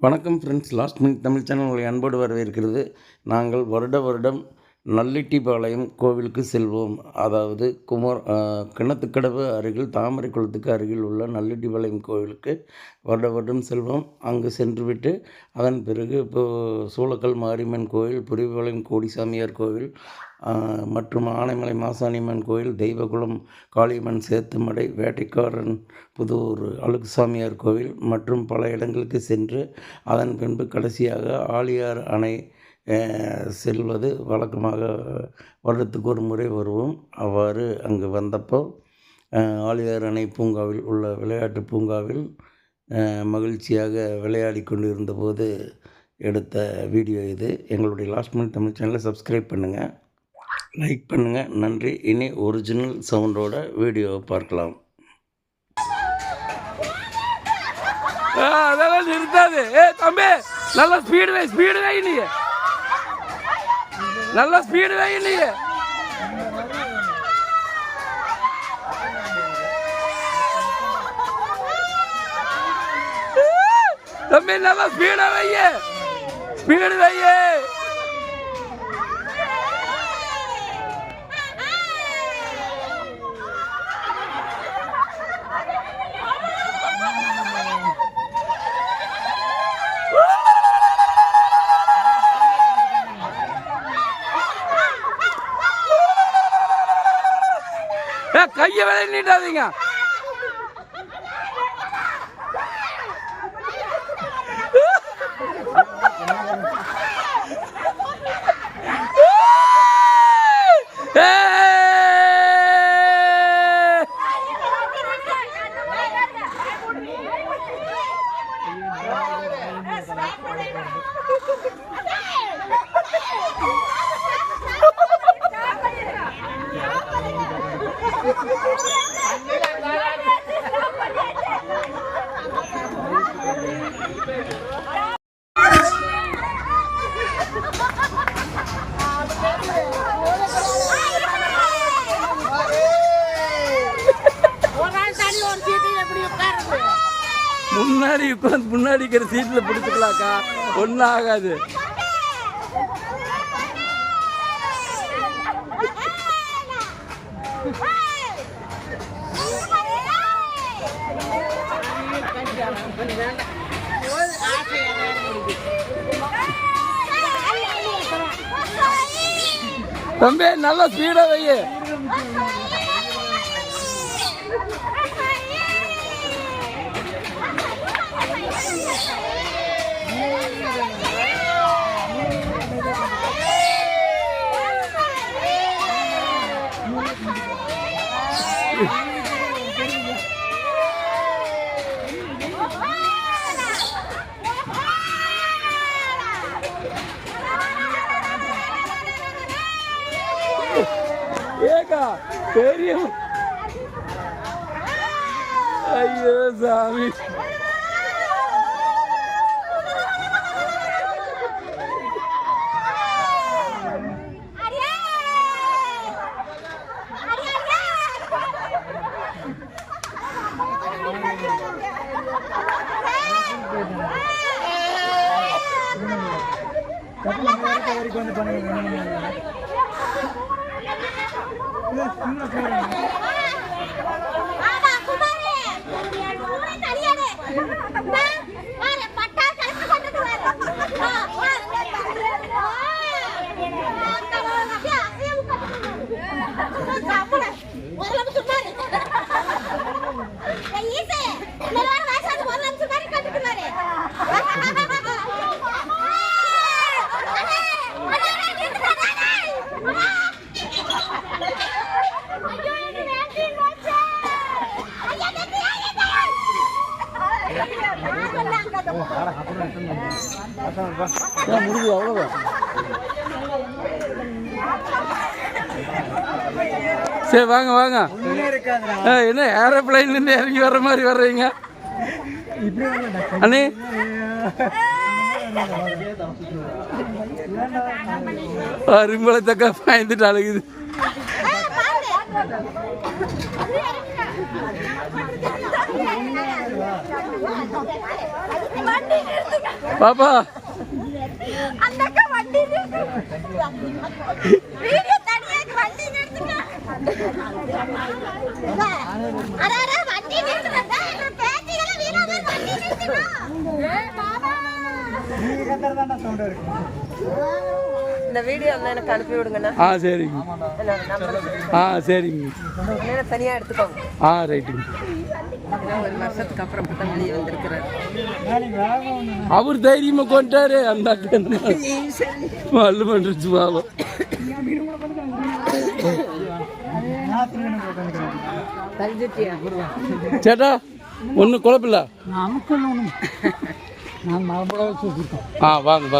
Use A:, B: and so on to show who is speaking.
A: வணக்கம் friends last minute Tamil channel உங்களை அன்போடு வரவேற்கிறது. நாங்கள் வருட வருடம் நல்லிட்டிபாளையம் கோவிலுக்கு செல்வோம். அதாவது குமார் கிணத்துக்கடவு அருகில் தாமரை குளத்துக்கு அருகில் உள்ள நல்லிட்டிபாளையம் கோவிலுக்கு வருட வருடம் செல்வோம். அங்கு சென்றுவிட்டு அதன் பிறகு இப்போது சூளக்கல் மாரியம்மன் கோவில் புரிபாளையம் கோடிசாமியார் கோவில் மற்றும் ஆனைமலை மாசாணியம்மன் கோயில் தெய்வகுளம் காளியம்மன் சேத்துமடை வேட்டைக்காரன் புதூர் அழுக்குசாமியார் கோவில் மற்றும் பல இடங்களுக்கு சென்று அதன் பின்பு கடைசியாக ஆழியார் அணை செல்வது வழக்கமாக வருடத்துக்கு ஒரு முறை வருவோம். அவ்வாறு அங்கு வந்தப்போ ஆழியார் அணை பூங்காவில் உள்ள விளையாட்டு பூங்காவில் மகிழ்ச்சியாக விளையாடி கொண்டு இருந்தபோது எடுத்த வீடியோ இது. எங்களுடைய லாஸ்ட் மினிட் தமிழ் சேனலை சப்ஸ்கிரைப் பண்ணுங்கள் லைக் பண்ணுங்கள் நன்றி. இனி ஒரிஜினல் சவுண்டோட வீடியோவை பார்க்கலாம்.
B: அதெல்லாம் நிறுத்தாது. ஏ தம்பி நல்லா ஸ்பீடு வை ஸ்பீடு வை நீ நல்ல ஸ்பீடுவே இல்லையே. தம்பி நல்ல ஸ்பீடா வையே ஸ்பீடு வையே ஏ, கையை வேலை நீட்டாதீங்க
C: Thank you.
B: முன்னாடி உட்காந்து முன்னாடி இருக்கிற சீட்டில் பிடிச்சிக்கலாக்கா ஒன்றும் ஆகாது. தம்பி நல்ல ஸ்பீடா வையே பெரிய ஐயோ சாமி
C: ஆமா குமாரே ஊரே தெரியாது
B: Bye. முடிஞ்சு அவ்வளோதான் சரி வாங்க வாங்க. என்ன ஏரோப்ளைன்லேருந்து இறங்கி வர்ற மாதிரி வர்றீங்க? அண்ணே? அரும்பளத்தக்கா பாய்ந்துட்டு அழகுது. பாப்பா
D: அந்த அக்கா வண்டி வீடியோ தனியா வண்டி நிறுத்துங்க. அட, அட, வண்டி நிறுத்துறேன். டேய், பேத்திகள பேத்திகளை வீணாத, வண்டி நிறுத்துங்க. சவுண்ட் இருக்கு
C: இந்த வீடியோ வந்து எனக்கு அனுப்பி விடுங்கண்ணா.
B: ஆ சரிங்க. ஆ சரிங்க.
C: தனியாக எடுத்துக்கோங்க.
B: ஆ ரைட்டுங்க.
C: ஒரு வருஷத்துக்கு அப்புறம் தான் வெளியே வந்திருக்கிறாரு.
B: அவர் தைரியமா கொண்டாரு அந்த அக்கா மல்லு பண்ணுச்சு பாவம். சேட்டா ஒன்றும் குழப்பில்ல?
E: நமக்கு நான் மரபுல வச்சு
B: ஆ வாங்க வாங்க.